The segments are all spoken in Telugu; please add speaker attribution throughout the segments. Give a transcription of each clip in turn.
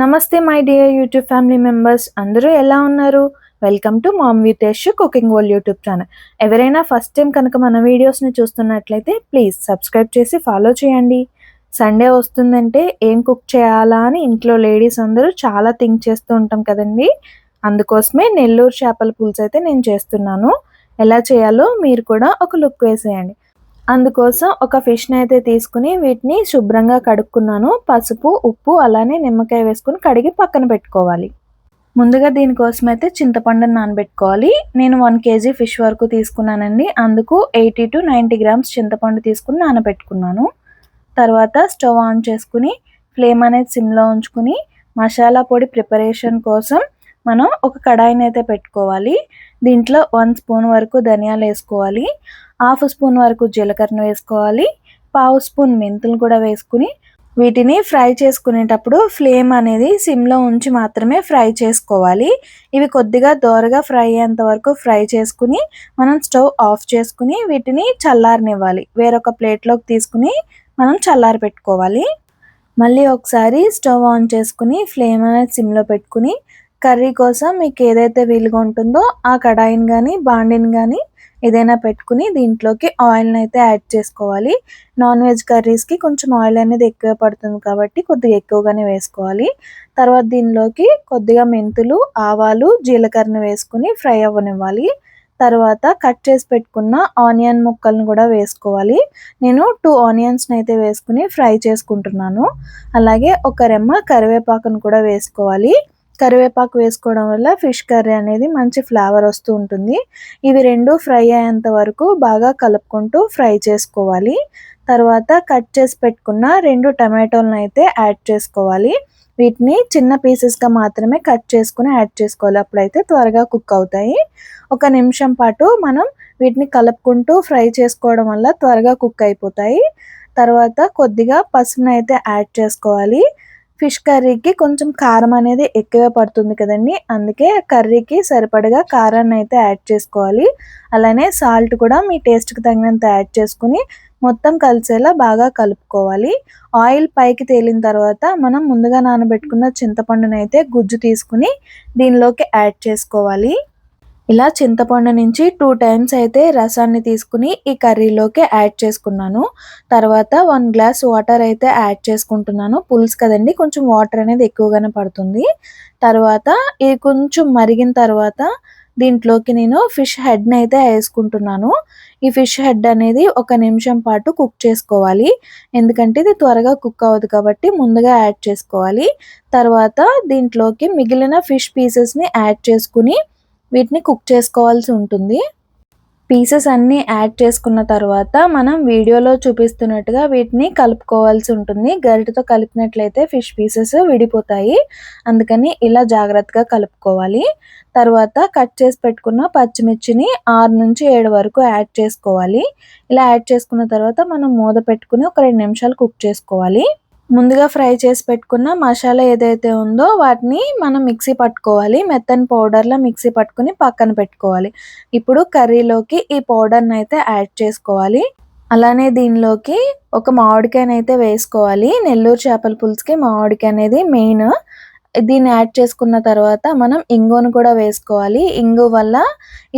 Speaker 1: నమస్తే my dear YouTube family members. అందరూ ఎలా ఉన్నారు? Welcome to mom with cooking world YouTube channel. ఎవరైనా ఫస్ట్ టైం కనుక మన వీడియోస్ని చూస్తున్నట్లయితే ప్లీజ్ సబ్స్క్రైబ్ చేసి ఫాలో చేయండి. సండే వస్తుందంటే ఏం కుక్ చేయాలా అని ఇంట్లో లేడీస్ అందరూ చాలా థింక్ చేస్తూ ఉంటాం కదండి. అందుకోసమే నెల్లూరు చేపల పులుసు అయితే నేను చేస్తున్నాను. ఎలా చేయాలో మీరు కూడా ఒక లుక్ వేసేయండి. అందుకోసం ఒక ఫిష్ని అయితే తీసుకుని వీటిని శుభ్రంగా కడుక్కున్నాను. పసుపు ఉప్పు అలానే నిమ్మకాయ వేసుకుని కడిగి పక్కన పెట్టుకోవాలి. ముందుగా దీనికోసం అయితే చింతపండుని నానబెట్టుకోవాలి. నేను వన్ కేజీ ఫిష్ వరకు తీసుకున్నానండి. అందుకు ఎయిటీ టు నైంటీ గ్రామ్స్ చింతపండు తీసుకుని నానబెట్టుకున్నాను. తర్వాత స్టవ్ ఆన్ చేసుకుని ఫ్లేమ్ అనేది సిమ్లో ఉంచుకుని మసాలా పొడి ప్రిపరేషన్ కోసం మనం ఒక కడాయిని అయితే పెట్టుకోవాలి. దీంట్లో వన్ స్పూన్ వరకు ధనియాలు వేసుకోవాలి. హాఫ్ స్పూన్ వరకు జీలకర్రను వేసుకోవాలి. పావు స్పూన్ మెంతులు కూడా వేసుకుని వీటిని ఫ్రై చేసుకునేటప్పుడు ఫ్లేమ్ అనేది సిమ్లో ఉంచి మాత్రమే ఫ్రై చేసుకోవాలి. ఇవి కొద్దిగా దోరగా ఫ్రై అయ్యేంత వరకు ఫ్రై చేసుకుని మనం స్టవ్ ఆఫ్ చేసుకుని వీటిని చల్లారనివ్వాలి. వేరొక ప్లేట్లోకి తీసుకుని మనం చల్లారి పెట్టుకోవాలి. మళ్ళీ ఒకసారి స్టవ్ ఆన్ చేసుకుని ఫ్లేమ్ అనేది సిమ్లో పెట్టుకుని కర్రీ కోసం మీకు ఏదైతే వీలుగా ఉంటుందో ఆ కడాయిని కానీ బాండిని కానీ ఏదైనా పెట్టుకుని దీంట్లోకి ఆయిల్ని అయితే యాడ్ చేసుకోవాలి. నాన్ వెజ్ కర్రీస్కి కొంచెం ఆయిల్ అనేది ఎక్కువ పడుతుంది కాబట్టి కొద్దిగా ఎక్కువగానే వేసుకోవాలి. తర్వాత దీనిలోకి కొద్దిగా మెంతులు ఆవాలు జీలకర్రని వేసుకుని ఫ్రై అవ్వనివ్వాలి. తర్వాత కట్ చేసి పెట్టుకున్న ఆనియన్ ముక్కలను కూడా వేసుకోవాలి. నేను టూ ఆనియన్స్ని అయితే వేసుకుని ఫ్రై చేసుకుంటున్నాను. అలాగే ఒక రెమ్మ కరివేపాకును కూడా వేసుకోవాలి. కరివేపాకు వేసుకోవడం వల్ల ఫిష్ కర్రీ అనేది మంచి ఫ్లేవర్ వస్తూ ఉంటుంది. ఇవి రెండు ఫ్రై అయ్యేంత వరకు బాగా కలుపుకుంటూ ఫ్రై చేసుకోవాలి. తర్వాత కట్ చేసి పెట్టుకున్న రెండు టమాటోలను అయితే యాడ్ చేసుకోవాలి. వీటిని చిన్న పీసెస్గా మాత్రమే కట్ చేసుకుని యాడ్ చేసుకోవాలి. అప్పుడైతే త్వరగా కుక్ అవుతాయి. ఒక నిమిషం పాటు మనం వీటిని కలుపుకుంటూ ఫ్రై చేసుకోవడం వల్ల త్వరగా కుక్ అయిపోతాయి. తర్వాత కొద్దిగా పసుపును అయితే యాడ్ చేసుకోవాలి. ఫిష్ కర్రీకి కొంచెం కారం అనేది ఎక్కువ పడుతుంది కదండి. అందుకే కర్రీకి సరిపడగా కారాన్ని అయితే యాడ్ చేసుకోవాలి. అలానే సాల్ట్ కూడా మీ టేస్ట్కి తగినంత యాడ్ చేసుకుని మొత్తం కలిసేలా బాగా కలుపుకోవాలి. ఆయిల్ పైకి తేలిన తర్వాత మనం ముందుగా నానబెట్టుకున్న చింతపండునైతే గుజ్జు తీసుకుని దీనిలోకి యాడ్ చేసుకోవాలి. ఇలా చింతపండు నుంచి టూ టైమ్స్ అయితే రసాన్ని తీసుకుని ఈ కర్రీలోకి యాడ్ చేసుకున్నాను. తర్వాత వన్ గ్లాస్ వాటర్ అయితే యాడ్ చేసుకుంటున్నాను. పులుసు కదండి కొంచెం వాటర్ అనేది ఎక్కువగానే పడుతుంది. తర్వాత ఇది కొంచెం మరిగిన తర్వాత దీంట్లోకి నేను ఫిష్ హెడ్ని అయితే వేసుకుంటున్నాను. ఈ ఫిష్ హెడ్ అనేది ఒక నిమిషం పాటు కుక్ చేసుకోవాలి. ఎందుకంటే ఇది త్వరగా కుక్ అవ్వదు కాబట్టి ముందుగా యాడ్ చేసుకోవాలి. తర్వాత దీంట్లోకి మిగిలిన ఫిష్ పీసెస్ని యాడ్ చేసుకుని వీటిని కుక్ చేసుకోవాల్సి ఉంటుంది. పీసెస్ అన్నీ యాడ్ చేసుకున్న తర్వాత మనం వీడియోలో చూపిస్తున్నట్టుగా వీటిని కలుపుకోవాల్సి ఉంటుంది. గరిటతో కలిపినట్లయితే ఫిష్ పీసెస్ విడిపోతాయి. అందుకని ఇలా జాగ్రత్తగా కలుపుకోవాలి. తర్వాత కట్ చేసి పెట్టుకున్న పచ్చిమిర్చిని ఆరు నుంచి ఏడు వరకు యాడ్ చేసుకోవాలి. ఇలా యాడ్ చేసుకున్న తర్వాత మనం మూత పెట్టుకుని ఒక రెండు నిమిషాలు కుక్ చేసుకోవాలి. ముందుగా ఫ్రై చేసి పెట్టుకున్న మసాలా ఏదైతే ఉందో వాటిని మనం మిక్సీ పట్టుకోవాలి. మెత్తని పౌడర్లో మిక్సీ పట్టుకుని పక్కన పెట్టుకోవాలి. ఇప్పుడు కర్రీలోకి ఈ పౌడర్ని అయితే యాడ్ చేసుకోవాలి. అలానే దీనిలోకి ఒక మామిడికాయని అయితే వేసుకోవాలి. నెల్లూరు చేపల పులుసుకి మామిడికాయ అనేది మెయిన్. దీన్ని యాడ్ చేసుకున్న తర్వాత మనం ఇంగును కూడా వేసుకోవాలి. ఇంగు వల్ల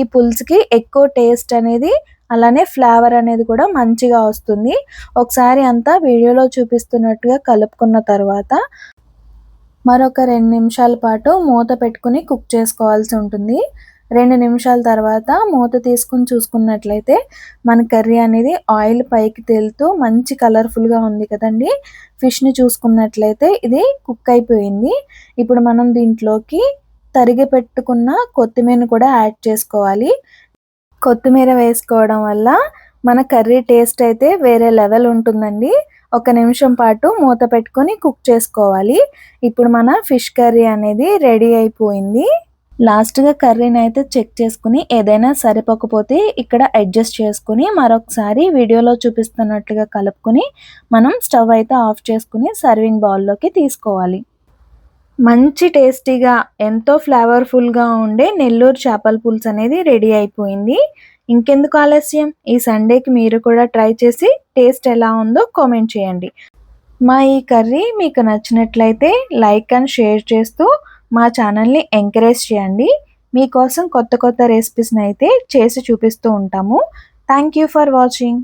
Speaker 1: ఈ పులుసుకి ఎక్కువ టేస్ట్ అనేది అలానే ఫ్లేవర్ అనేది కూడా మంచిగా వస్తుంది. ఒకసారి అంతా వీడియోలో చూపిస్తున్నట్టుగా కలుపుకున్న తర్వాత మరొక రెండు నిమిషాల పాటు మూత పెట్టుకుని కుక్ చేసుకోవాల్సి ఉంటుంది. రెండు నిమిషాల తర్వాత మూత తీసుకుని చూసుకున్నట్లయితే మన కర్రీ అనేది ఆయిల్ పైకి తేలుతూ మంచి కలర్ఫుల్గా ఉంది కదండి. ఫిష్ని చూసుకున్నట్లయితే ఇది కుక్ అయిపోయింది. ఇప్పుడు మనం దీంట్లోకి తరిగి పెట్టుకున్న కొత్తిమీర కూడా యాడ్ చేసుకోవాలి. కొత్తిమీర వేసుకోవడం వల్ల మన కర్రీ టేస్ట్ అయితే వేరే లెవెల్ ఉంటుందండి. ఒక నిమిషం పాటు మూత పెట్టుకొని కుక్ చేసుకోవాలి. ఇప్పుడు మన ఫిష్ కర్రీ అనేది రెడీ అయిపోయింది. లాస్ట్గా కర్రీని అయితే చెక్ చేసుకుని ఏదైనా సరిపోకపోతే ఇక్కడ అడ్జస్ట్ చేసుకుని మరొకసారి వీడియోలో చూపిస్తున్నట్లుగా కలుపుకొని మనం స్టవ్ అయితే ఆఫ్ చేసుకుని సర్వింగ్ బౌల్లోకి తీసుకోవాలి. మంచి టేస్టీగా ఎంతో ఫ్లేవర్ఫుల్గా ఉండే నెల్లూరు చేపల పులుసు అనేది రెడీ అయిపోయింది. ఇంకెందుకు ఆలస్యం? ఈ సండేకి మీరు కూడా ట్రై చేసి టేస్ట్ ఎలా ఉందో కామెంట్ చేయండి. మా ఈ కర్రీ మీకు నచ్చినట్లయితే లైక్ అండ్ షేర్ చేస్తూ మా ఛానల్ని ఎంకరేజ్ చేయండి. మీకోసం కొత్త కొత్త రెసిపీస్ని అయితే చేసి చూపిస్తూ ఉంటాము. Thank you for watching.